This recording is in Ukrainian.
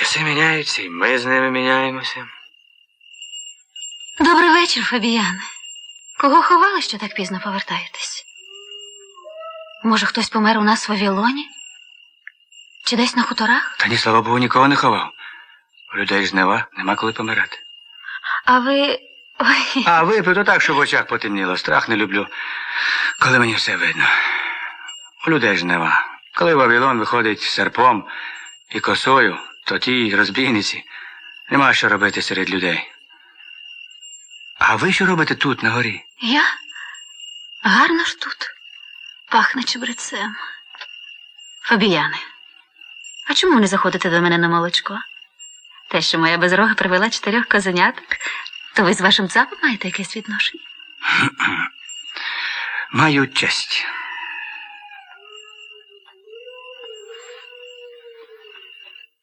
Часи міняються, і ми з ними міняємося. Добрий вечір, Фабіяне. Кого ховали, що так пізно повертаєтесь? Може, хтось помер у нас в Вавілоні? Чи десь на хуторах? Та ні, слава Богу, нікого не ховав. У людей жнива, нема коли помирати. А ви. Ой, А випив то так, щоб в очах потемніло. Страх не люблю, коли мені все видно. У людей жнива. Коли Вавилон виходить серпом і косою, то ті розбійниці нема що робити серед людей. А ви що робите тут, на горі? я? Гарно ж тут. Пахне чебрецем. Фабіяне, а чому не заходите до мене на молочко? Те, що моя безрога привела чотирьох козеняток, то ви з вашим цапом маєте якесь відношення? Маю честь.